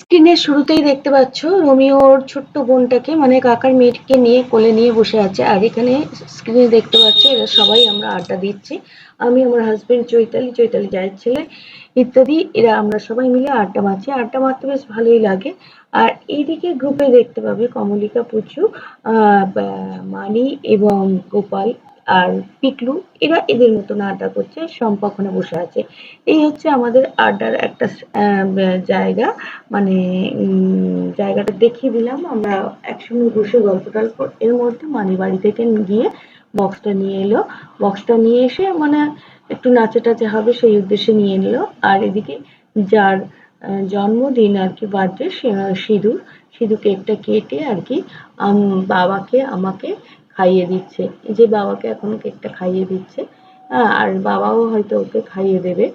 স্ক্রিনের শুরুতেই দেখতে পাচ্ছ রোমিও ওর ছোট্ট বোনটাকে মানে কাকার মেয়েকে নিয়ে কোলে নিয়ে বসে আছে। আর এখানে স্ক্রিনে দেখতে পাচ্ছ, এরা সবাই আমরা আড্ডা দিচ্ছি। আমি, আমার হাজবেন্ড চৈতালি চৈতালি জায়ের ছেলে, ইত্যাদি, এরা আমরা সবাই মিলে আড্ডা মারছি। আড্ডা মারতে বেশ ভালোই লাগে। আর এইদিকে গ্রুপে দেখতে পাবে কমলিকা, পুচু মানি এবং গোপাল। আর পিকলু, এরা এদের মতন আড্ডা করছে শম্পা ওখানে বসে আছে। এই হচ্ছে আমাদের আড্ডার একটা জায়গা। মানে জায়গাটা দেখিয়ে দিলাম। আমরা একসঙ্গে বসে গল্প টল্প এর মধ্যে মানি বাড়ি থেকে গিয়ে বক্সটা নিয়ে এলো। বক্সটা নিয়ে এসে মানে একটু নাচা টাচা হবে সেই উদ্দেশ্যে নিয়ে নিলো। আর এদিকে যার জন্মদিন আর কি বার্থডে সিঁদুর। সিঁদুর কেকটা কেটে আর কি বাবাকে, আমাকে খাইয়ে দিচ্ছে। এই যে বাবাকে এখন কেকটা খাইয়ে দিচ্ছে। আর বাবাও হয়তো ওকে খাইয়ে দেবে।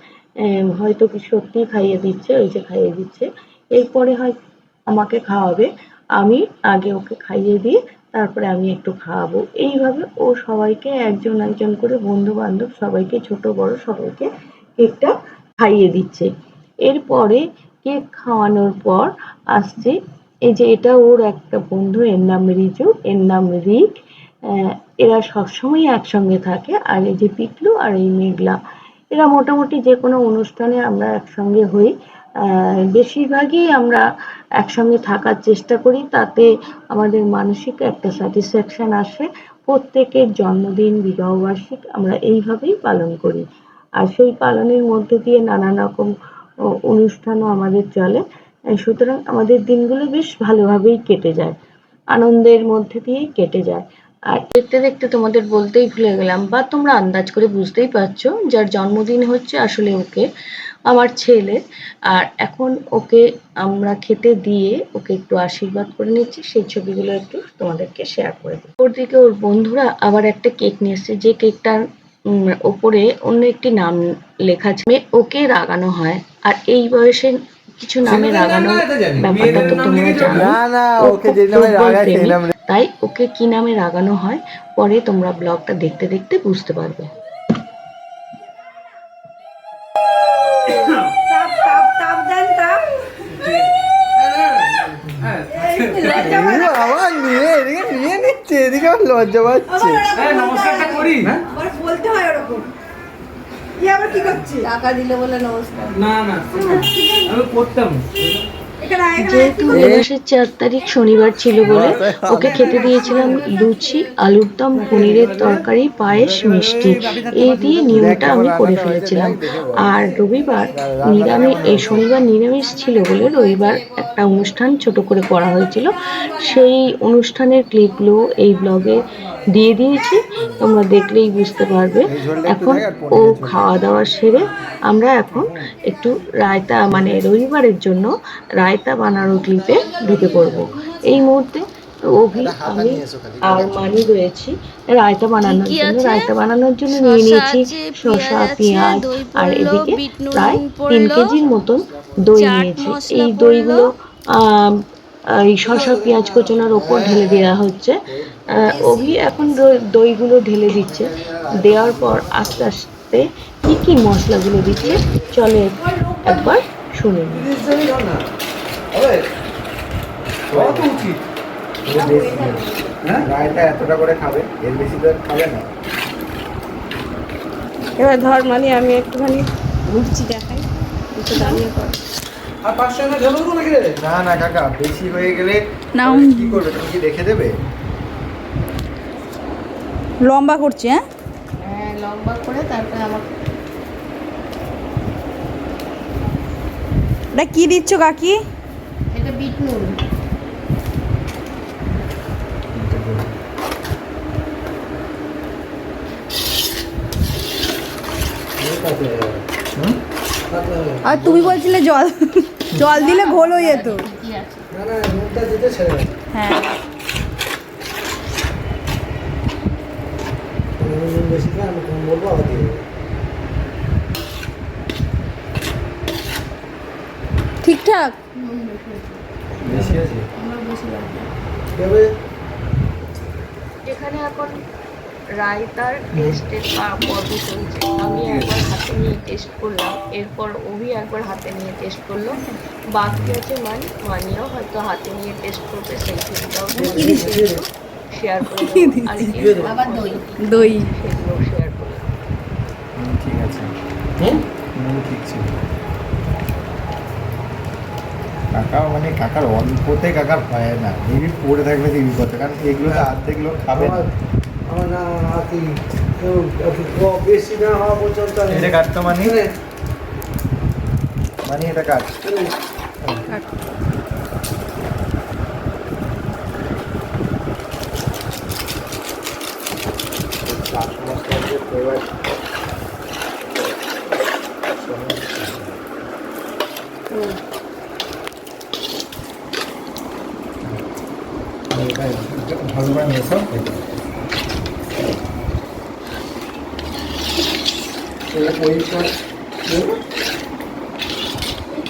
হয়তো কি সত্যি খাইয়ে দিচ্ছে, ওই যে খাইয়ে দিচ্ছে। এরপরে হয় আমাকে খাওয়াবে। আমি আগে ওকে খাইয়ে দিয়ে তারপরে আমি একটু খাওয়াবো। এইভাবে ও সবাইকে একজন একজন করে বন্ধু বান্ধব সবাইকে, ছোট, বড় সবাইকে কেকটা খাইয়ে দিচ্ছে। এরপরে কেক খাওয়ানোর পর আসছে। এই যে এটা ওর একটা বন্ধু, এর নাম রিজু, এর নাম রিক। এরা সবসময় একসঙ্গে থাকে। আর এই যে পিকলু আর এই মেঘলা, এরা মোটামুটি যে কোনো অনুষ্ঠানে আমরা একসঙ্গে হই। বেশিরভাগই আমরা একসঙ্গে থাকার চেষ্টা করি। তাতে আমাদের মানসিক একটা স্যাটিসফ্যাকশন আসে। প্রত্যেকের জন্মদিন, বিবাহবার্ষিক আমরা এইভাবেই পালন করি। আর সেই পালনের মধ্যে দিয়ে নানান রকম অনুষ্ঠানও আমাদের চলে। সুতরাং আমাদের দিনগুলো বেশ ভালোভাবেই কেটে যায়। আনন্দের মধ্যে দিয়েই কেটে যায়। আর দেখতে দেখতে তোমাদের বলতেই ভুলে গেলাম বা তোমরা আন্দাজ করে বুঝতেই পারছ যার জন্মদিন হচ্ছে আসলে ওকে আমার ছেলে। আর এখন ওকে আমরা খেতে দিয়ে ওকে একটু আশীর্বাদ করে নিচ্ছি সেই ছবিগুলো একটু তোমাদেরকে শেয়ার করে দিই ওর দিকে ওর বন্ধুরা আবার একটা কেক নিয়ে এসছে যে কেকটার উম, ওপরে অন্য একটি নাম লেখা আছে মেয়ে ওকে রাগানো হয়। আর এই বয়সে কিছু নামে রাগানো। ব্যাপারটা তো নাম তোমরা জানো। না না ওকে যে নামে ফুটবল রাগায় সেই নাম তাই ওকে কি নামে রাগানো হয় পরে তোমরা ব্লগটা দেখতে দেখতে বুঝতে পারবে। এদিকে লজ্জা পাচ্ছে নমস্কারটা করি। হ্যাঁ? বলতে হয় ওরকম। কি আবার কি করছি টাকা দিলে বলে নমস্কার না না। আমি করতাম। যেহেতু এ- এ মাসের চার তারিখ শনিবার ছিল বলে ওকে খেতে দিয়েছিলাম লুচি আলুর দম পনিরের তরকারি পায়েস মিষ্টি। এই দিয়ে নিয়মটা আমি করে ফেলেছিলাম। আর রবিবার নিরামিষ এই শনিবার নিরামিষ ছিল বলে রবিবার একটা অনুষ্ঠান ছোট করে করা হয়েছিল। সেই অনুষ্ঠানের ক্লিপগুলো এই ব্লগে দিয়ে দিয়েছি। তোমরা দেখলেই বুঝতে পারবে। এখন ও খাওয়া দাওয়া সেরে আমরা এখন একটু রায়তা মানে রবিবারের জন্য রায়তা বানানোর ক্লিপে ঢুকে পড়ব। এই মুহূর্তে অভি আমি আর মানি রয়েছি। রায়তা বানানোর জন্য রায়তা বানানোর জন্য নিয়ে নিয়েছি শসা পেঁয়াজ আর এদিকে প্রায় তিন কেজির মতন দই নিয়েছি। এই দইগুলো এই শসা, পেঁয়াজ কোচানোর ওপর ঢেলে দেওয়া হচ্ছে। অভি এখন দই- দইগুলো ঢেলে দিচ্ছে। দেওয়ার পর আস্তে আস্তে কী কী মশলাগুলো দিচ্ছে, চলে একবার শুনে নিই। এবার ধর মানে আমি একটুখানি ঘুরছি দেখাই, একটু দাঁড়িয়ে কর আর পাঁচশো না ঝাল নাকি রে? না না কাকা বেশি হয়ে গেলে না, কি করবে? তুমি কি রেখে দেবে? লম্বা করছি হ্যাঁ? হ্যাঁ লম্বা করে তারপরে আমার এটা কি দিচ্ছ কাকি? এটা বিট নুন। আর তুমি বলছিলে জল। জল দিলে ঘোল হয়ে যেত। হ্যাঁ। ঠিকঠাক এখানে এখন রায়তার টেস্টের পর্ব চলছে আমি একবার নিয়ে টেস্ট করলাম। এরপর অভি একবার হাতে নিয়ে টেস্ট করল। বাকি আছে মানি মানিও হয়তো হাতে নিয়ে টেস্ট করবে সেই ছবিটাও শেয়ার করে আর দই। দই। সেগুলো শেয়ার করে ঠিক আছে। হুম? ঠিক ছিল। কাকা মানে কাকার অল্পতে কাকার হয় না হেভি পড়ে হেভি কথা কারণ এগুলো তো অর্ধেক লোক খাবে না। আমার বেশি না হওয়া পর্যন্ত এটা কাটতো মানে? মানে এটা কাট ভালো করে মেশাও এই পরিষ্কার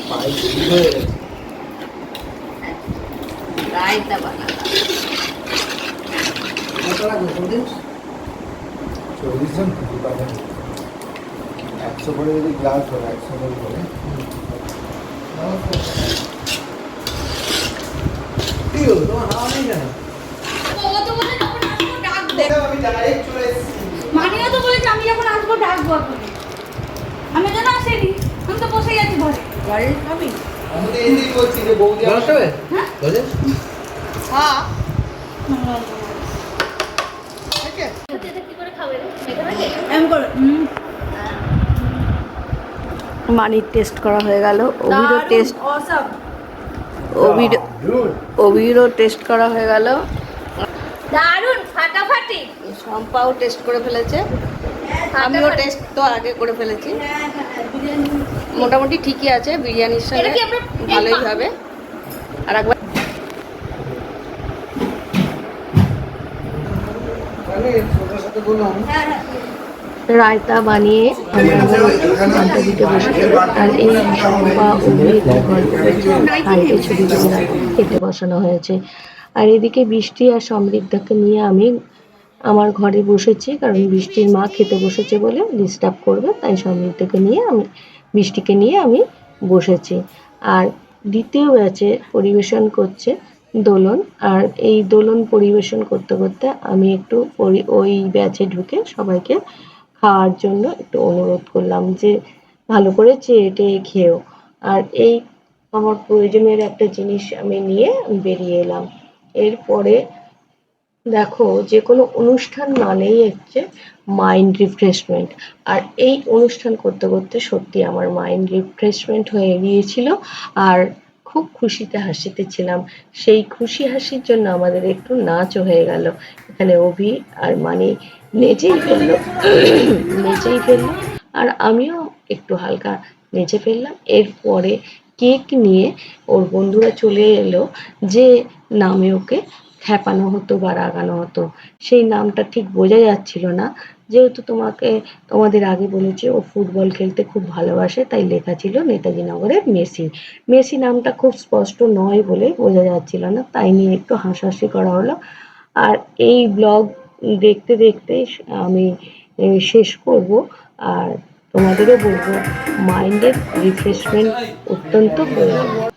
পায়ে দেরি হয়ে গেছে। রায়তা বানালাম কত লাগবে, চল্লিশ? চল্লিশ জন খুবই পাবেন একশো করে যদি গ্লাস হয় একশো করে করে। মানিও তো বলেছে আমি যখন আসব ডাকবো আপনাকে আমি যেন আসেনি। আমি তো বসেই আছি ঘরে। ঘরে খাবি আমি তো এদিক বলছি যে বৌদি খাবে? হ্যাঁ? জলে? হ্যাঁ। কি করে খাবে এখানে এম করো হুম। মানির টেস্ট করা হয়ে গেল। অভিরও টেস্ট অভিরও টেস্ট করা হয়ে গেল। দারুণ ফাটাফাটি। শম্পাও টেস্ট করে ফেলেছে। আমিও টেস্ট তো আগে করে ফেলেছি। হ্যাঁ, হ্যাঁ, বিরিয়ানি। মোটামুটি ঠিকই আছে বিরিয়ানির সঙ্গে ভালোই হবে। আর একবার হ্যাঁ, হ্যাঁ। রায়তা বানিয়ে আমরা দিতে বসেছি আর এই ছবি খেতে বসানো হয়েছে। আর এদিকে বৃষ্টি আর সমৃদ্ধাকে নিয়ে আমি আমার ঘরে বসেছি, কারণ বৃষ্টির মা খেতে বসেছে বলে ডিস্টার্ব করবে, তাই সমৃদ্ধাকে নিয়ে আমি, বৃষ্টিকে নিয়ে আমি বসেছি। আর দ্বিতীয় ব্যাচে পরিবেশন করছে দোলন, আর এই দোলন পরিবেশন করতে করতে আমি একটু ওই ব্যাচে ঢুকে সবাইকে খাওয়ার জন্য একটু অনুরোধ করলাম যে, ভালো করে চেয়ে টেয়ে খেও আর এই আমার প্রয়োজনের একটা জিনিস আমি নিয়ে বেরিয়ে এলাম। এরপরে দেখো যে কোনো অনুষ্ঠান মানেই হচ্ছে মাইন্ড রিফ্রেশমেন্ট আর এই অনুষ্ঠান করতে করতে সত্যি আমার মাইন্ড রিফ্রেশমেন্ট হয়ে গিয়েছিল আর খুব খুশিতে হাসিতে ছিলাম। সেই খুশি হাসির জন্য আমাদের একটু নাচও হয়ে গেল। এখানে অভি আর মানে নেচেই ফেলল নেচেই ফেলল। আর আমিও একটু হালকা নেচে ফেললাম। এরপরে কেক নিয়ে ওর বন্ধুরা চলে এলো যে নামে ওকে খ্যাপানো হতো বা রাগানো হতো, সেই নামটা ঠিক বোঝা যাচ্ছিল না। যেহেতু তোমাকে, তোমাদের আগে বলেছি ও ফুটবল খেলতে খুব ভালোবাসে, তাই লেখা ছিল নেতাজি নগরের মেসি। মেসি নামটা খুব স্পষ্ট নয় বলে বোঝা যাচ্ছিল না, তাই নিয়ে একটু হাসাহাসি করা হলো। আর এই ব্লগ দেখতে দেখতে আমি শেষ করব। আর তোমাদেরও বলব, মাইন্ডের রিফ্রেশমেন্ট অত্যন্ত প্রয়োজন।